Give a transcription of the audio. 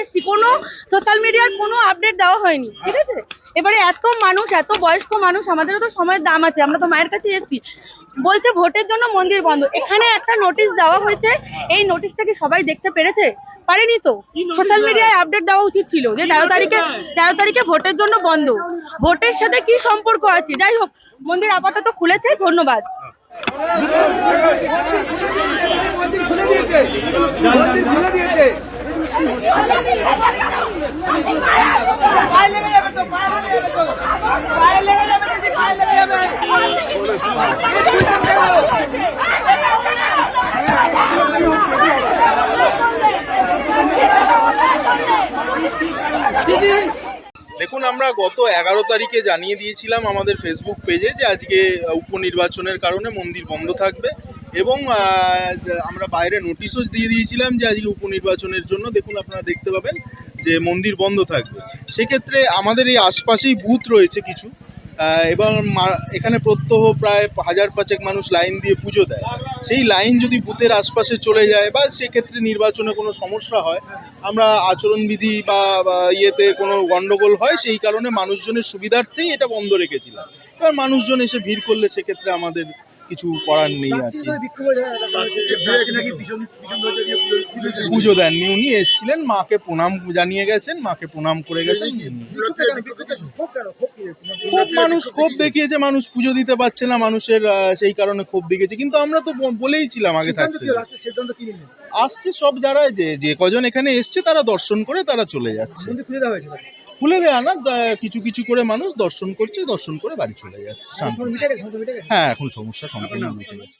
এসেছি কোনো সোশ্যাল মিডিয়ার কোনো আপডেট দেওয়া হয়নি ঠিক আছে? এবারে এত মানুষ এত বয়স্ক মানুষ আমাদেরও তো সময়ের দাম আছে আমরা তো মায়ের কাছে এসেছি। বলছে ভোটের জন্য মন্দির বন্ধ। এখানে একটা নোটিশ দেওয়া হয়েছে এই নোটিশটা কি সবাই দেখতে পেরেছে? পারেনি তো। সোশ্যাল মিডিয়ায় আপডেট দেওয়া উচিত ছিল যে তেরো তারিখে তেরো তারিখে ভোটের জন্য বন্ধ। ভোটের সাথে কি সম্পর্ক আছে? যাই হোক মন্দির আপাতত খুলেছে ধন্যবাদ। খুলে দিয়েছে। মন্দির খুলে দিয়েছে। পায়ে লেগে যাবে তো পায়ে লেগে যাবে তো পায়ে লেগে যাবে দিদি পায়ে লেগে যাবে দেখুন, আমরা গত এগারো তারিখে জানিয়ে দিয়েছিলাম আমাদের ফেসবুক পেজে যে আজকে উপনির্বাচনের কারণে মন্দির বন্ধ থাকবে এবং আমরা বাইরে নোটিশও দিয়ে দিয়েছিলাম যে আজকে উপনির্বাচনের জন্য। দেখুন, আপনারা দেখতে পাবেন যে মন্দির বন্ধ থাকবে। সেক্ষেত্রে আমাদের এই আশপাশেই বুথ রয়েছে কিছু। এবং এখানে প্রত্যহ প্রায় হাজার পাঁচেক মানুষ লাইন দিয়ে পুজো দেয়। সেই লাইন যদি বুথের আশপাশে চলে যায় বা সেক্ষেত্রে নির্বাচনে কোনো সমস্যা হয়, আমরা আচরণবিধি বা ইয়েতে কোনো গণ্ডগোল হয়, সেই কারণে মানুষজনের সুবিধার্থেই এটা বন্ধ রেখেছিলাম। এবার মানুষজন এসে ভিড় করলে সেক্ষেত্রে আমাদের কিছু করার নেই আর কি। পুজো দেননি উনি এসেছিলেন মাকে প্রণাম জানিয়ে গেছেন মাকে প্রণাম করে গেছেন। খুব মানুষ ক্ষোভ দেখিয়েছে মানুষ পুজো দিতে পারছে না মানুষের সেই কারণে ক্ষোভ দেখিয়েছে। কিন্তু আমরা তো বলেই ছিলাম আগে থাকতে। আসছে সব যারা যে যে কজন এখানে এসছে তারা দর্শন করে তারা চলে যাচ্ছে। খুলে দেওয়া না কিছু কিছু করে মানুষ দর্শন করছে দর্শন করে বাড়ি চলে যাচ্ছে হ্যাঁ এখন সমস্যা সম্পূর্ণ মিটে গেছে।